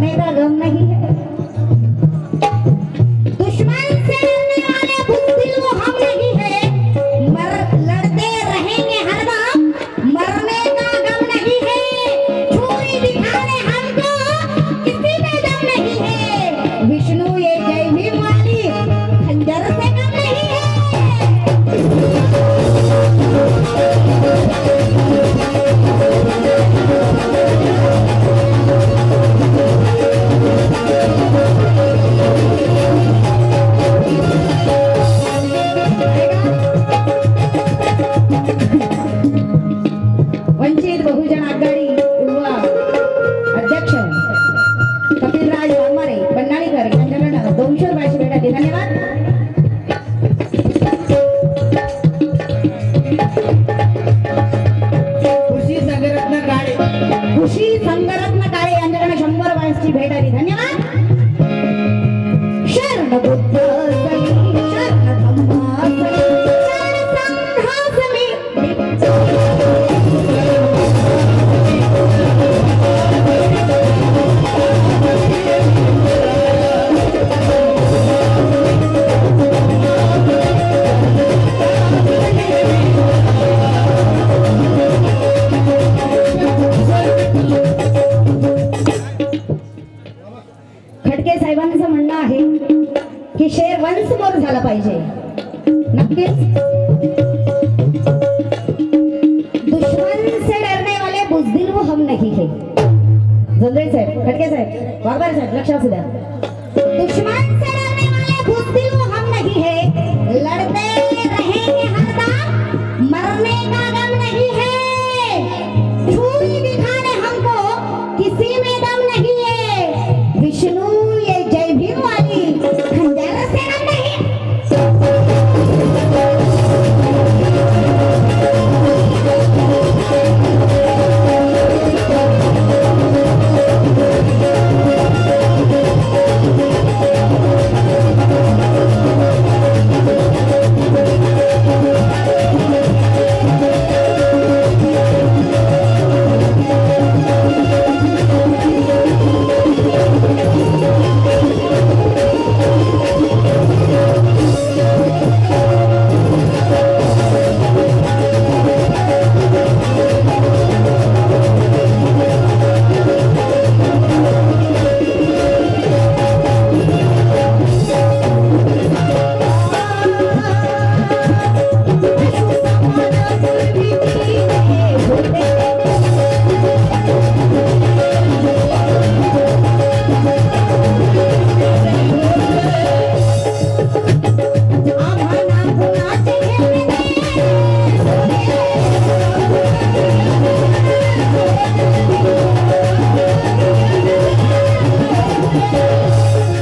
Mira ಖುಷಿ ಸಂಗರ साहेब खडके साहेब वाघबारे साहेब लक्ष असू द्या. दुश्मन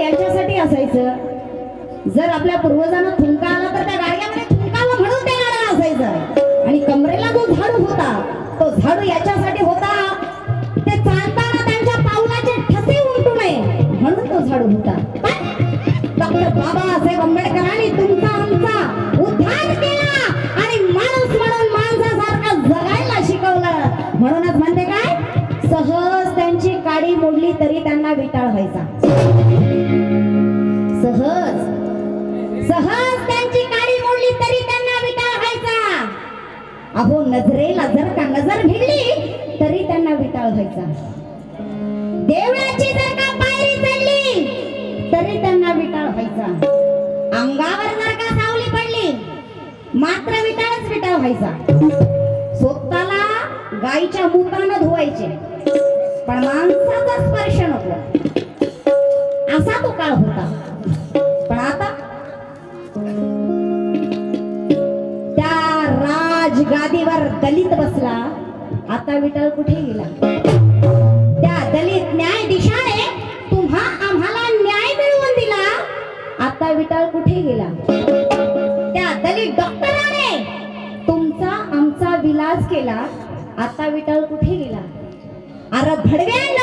यांच्यासाठी असायचं. जर आपल्या पूर्वजांना थुंका आला तर त्या गाड्यामध्ये थुंकाला म्हणून त्या गाड्या असायचं. आणि कमरेला जो झाडू होता तो झाडू याच्यासाठी होता. ते चालताना त्यांच्या पावलाचे ठसे उमटू नये म्हणून तो झाडू होता. डॉक्टर बाबासाहेब आंबेडकरांनी तुमचा आमचा उद्धार केला आणि माणूस म्हणून माणसासारखा जगायला शिकवलं. म्हणूनच म्हणते काय? सहज त्यांची काडी मोडली तरी त्यांना विटाळ व्हायचा. सहज. सहज त्यांची काडी मोडली तरी त्यांना विटा व्हायचा. अहो नजरेला जर का नजर भिडली तरी त्यांना विटाळ व्हायचा. देवळाची जर का पायरी चढली तरी त्यांना विटाळ व्हायचा. अंगावर जर का सावली पडली मात्र विटाळच विटाळ व्हायचा. स्वतःला गायीच्या मुखानं धुवायचे. पण माणसाचा स्पर्श नको. असा तो काळ होता पण आता त्या राजगादीवर दलित बसला आता विठ्ठल कुठे गेला त्या दलित न्यायाधीशाने तुम्हा आम्हाला न्याय मिळवून दिला आता विठ्ठल कुठे गेला त्या दलित डॉक्टराने तुमचा आमचा विलास केला आता विठ्ठल कुठे गेला अरे भडव्या